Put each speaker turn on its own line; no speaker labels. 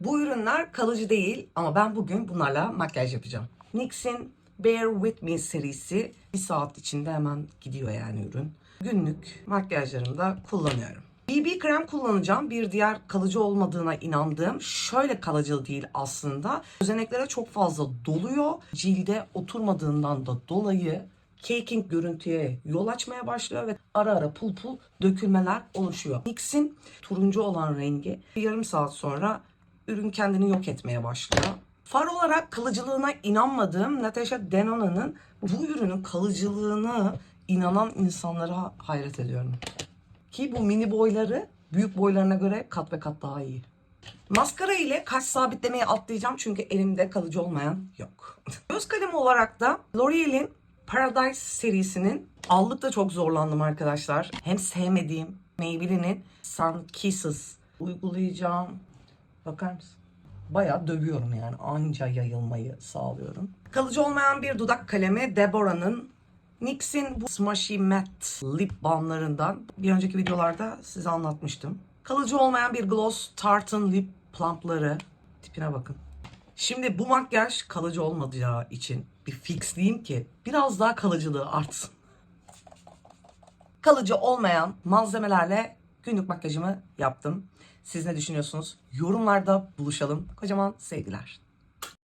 Bu ürünler kalıcı değil ama ben bugün bunlarla makyaj yapacağım. NYX'in Bear With Me serisi bir saat içinde hemen gidiyor yani ürün. Günlük makyajlarımda kullanıyorum. BB krem kullanacağım. Bir diğer kalıcı olmadığına inandığım şöyle kalıcı değil aslında. Özeneklere çok fazla doluyor. Cilde oturmadığından da dolayı caking görüntüye yol açmaya başlıyor ve ara ara pul pul dökülmeler oluşuyor. NYX'in turuncu olan rengi yarım saat sonra ürün kendini yok etmeye başlıyor. Far olarak kalıcılığına inanmadığım Natasha Denona'nın bu ürünün kalıcılığına inanan insanlara hayret ediyorum. Ki bu mini boyları büyük boylarına göre kat ve kat daha iyi. Maskara ile kaş sabitlemeyi atlayacağım çünkü elimde kalıcı olmayan yok. Göz kalemi olarak da L'Oreal'in Paradise serisinin aldıkta çok zorlandım arkadaşlar. Hem sevmediğim Maybelline'in Sun Kisses uygulayacağım. Bakar mısın? Bayağı dövüyorum yani. Anca yayılmayı sağlıyorum. Kalıcı olmayan bir dudak kalemi Deborah'nın NYX'in bu Smushy Matte lip balmlarından bir önceki videolarda size anlatmıştım. Kalıcı olmayan bir gloss Tartan lip plumpları. Tipine bakın. Şimdi bu makyaj kalıcı olmayacağı için bir fixleyeyim ki biraz daha kalıcılığı artsın. Kalıcı olmayan malzemelerle günlük makyajımı yaptım. Siz ne düşünüyorsunuz? Yorumlarda buluşalım. Kocaman sevgiler.